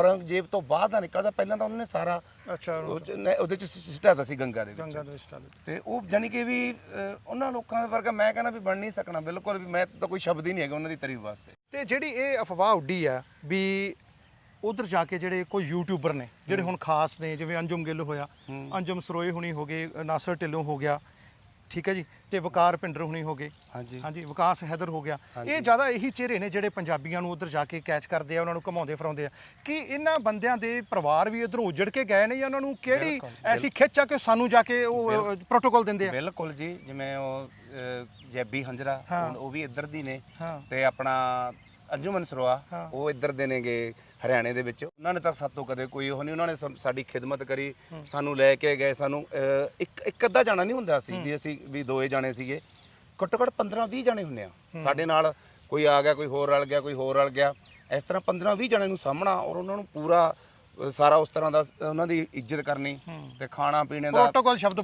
ਔਰੰਗਜ਼ੇਬ ਤੋਂ ਬਾਅਦ ਦਾ ਨਿਕਲਦਾ ਪਹਿਲਾਂ ਤਾਂ ਉਹਨਾਂ ਨੇ ਸਾਰਾ ਅੱਛਾ ਉਹ 'ਚ ਨ- ਉਹਦੇ ਚ ਸਿੱਟਾ ਸੀ ਗੰਗਾ ਦੇ ਵਿੱਚ। ਗੰਗਾ ਦੇ ਸਟਾਲ ਤੇ ਉਹ ਜਾਨੀ ਕਿ ਵੀ ਉਹਨਾਂ ਲੋਕਾਂ ਵਰਗਾ ਮੈਂ ਕਹਿੰਦਾ ਵੀ ਬਣ ਨਹੀਂ ਸਕਣਾ ਬਿਲਕੁਲ ਵੀ ਮੈਂ ਤਾਂ ਕੋਈ ਸ਼ਬਦ ਹੀ ਨਹੀਂ ਹੈਗਾ ਉਹਨਾਂ ਦੀ ਤਾਰੀਫ ਵਾਸਤੇ। ਤੇ ਜਿਹੜੀ ਇਹ ਅਫਵਾਹ ਉੱਡੀ ਆ ਵੀ ਉਧਰ ਜਾ ਕੇ ਜਿਹੜੇ ਕੋਈ ਯੂਟਿਊਬਰ ਨੇ ਜਿਹੜੇ ਹੁਣ ਖਾਸ ਨੇ ਜਿਵੇਂ ਅੰਜੁਮ ਗਿੱਲ ਹੋਇਆ ਅੰਜੁਮ ਸਰੋਏ ਹੁਣੀ ਹੋ ਗਏ ਨਾਸਰ ਢਿੱਲੋਂ ਹੋ ਗਿਆ ਠੀਕ ਹੈ ਜੀ ਤੇ ਵਕਾਰ ਪਿੰਡਰ ਹੁਣੀ ਹੋ ਗਏ। ਹਾਂਜੀ। ਹਾਂਜੀ ਵਿਕਾਸ ਹੈਦਰ ਹੋ ਗਿਆ। ਇਹ ਜ਼ਿਆਦਾ ਇਹੀ ਚਿਹਰੇ ਨੇ ਜਿਹੜੇ ਪੰਜਾਬੀਆਂ ਨੂੰ ਉਧਰ ਜਾ ਕੇ ਕੈਚ ਕਰਦੇ ਆ ਉਹਨਾਂ ਨੂੰ ਘਮਾਉਂਦੇ ਫਰਾਉਂਦੇ ਆ। ਕਿ ਇਹਨਾਂ ਬੰਦਿਆਂ ਦੇ ਪਰਿਵਾਰ ਵੀ ਇਧਰੋਂ ਉਜੜ ਕੇ ਗਏ ਨੇ ਜਾਂ ਉਹਨਾਂ ਨੂੰ ਕਿਹੜੀ ਐਸੀ ਖਿੱਚ ਆ ਕਿ ਸਾਨੂੰ ਜਾ ਕੇ ਉਹ ਪ੍ਰੋਟੋਕਾਲ ਦਿੰਦੇ ਆ? ਬਿਲਕੁਲ ਜੀ ਜਿਵੇਂ ਉਹ ਜੈਬੀ ਹੰਜਰਾ। ਉਹ ਵੀ ਇੱਧਰ ਦੀ ਨੇ। ਤੇ ਆਪਣਾ ਅੰਜੁਮਨ ਸਰੋਆ ਹਾਂ। ਉਹ ਇੱਧਰ ਦੇ ਨੇਗੇ ਹਰਿਆਣੇ ਦੇ ਵਿੱਚ। ਉਹਨਾਂ ਨੇ ਤਾਂ ਸਾਤੋਂ ਕਦੇ ਕੋਈ ਉਹ ਨਹੀਂ ਉਹਨਾਂ ਨੇ ਸਾਡੀ ਖਿਦਮਤ ਕਰੀ ਸਾਨੂੰ ਲੈ ਕੇ ਗਏ ਸਾਨੂੰ ਅਹ, ਇੱਕ ਇੱਕ ਅੱਧਾ ਜਾਣਾ ਨਹੀਂ ਹੁੰਦਾ ਸੀ ਵੀ ਅਸੀਂ ਵੀ ਦੋਏ ਜਾਣੇ ਸੀਗੇ। ਘੱਟੋ ਘੱਟ 15 20 ਜਾਣੇ ਹੁੰਨੇ ਆ। ਸਾਡੇ ਨਾਲ ਕੋਈ ਆ ਗਿਆ ਕੋਈ ਹੋਰ ਰਲ ਗਿਆ ਕੋਈ ਹੋਰ ਰਲ ਗਿਆ। ਇਸ ਤਰ੍ਹਾਂ 15 20 ਜਾਣੇ ਨੂੰ ਸਾਹਮਣਾ ਔਰ ਉਹਨਾਂ ਨੂੰ ਪੂਰਾ ਅਹ, ਸਾਰਾ ਉਸ ਤਰ੍ਹਾਂ ਦਾ ਉਹਨਾਂ ਦੀ ਇੱਜ਼ਤ ਕਰਨੀ ਤੇ ਖਾਣਾ ਪੀਣੇ ਦਾ ਪ੍ਰੋਟੋਕਾਲ ਸ਼ਬਦ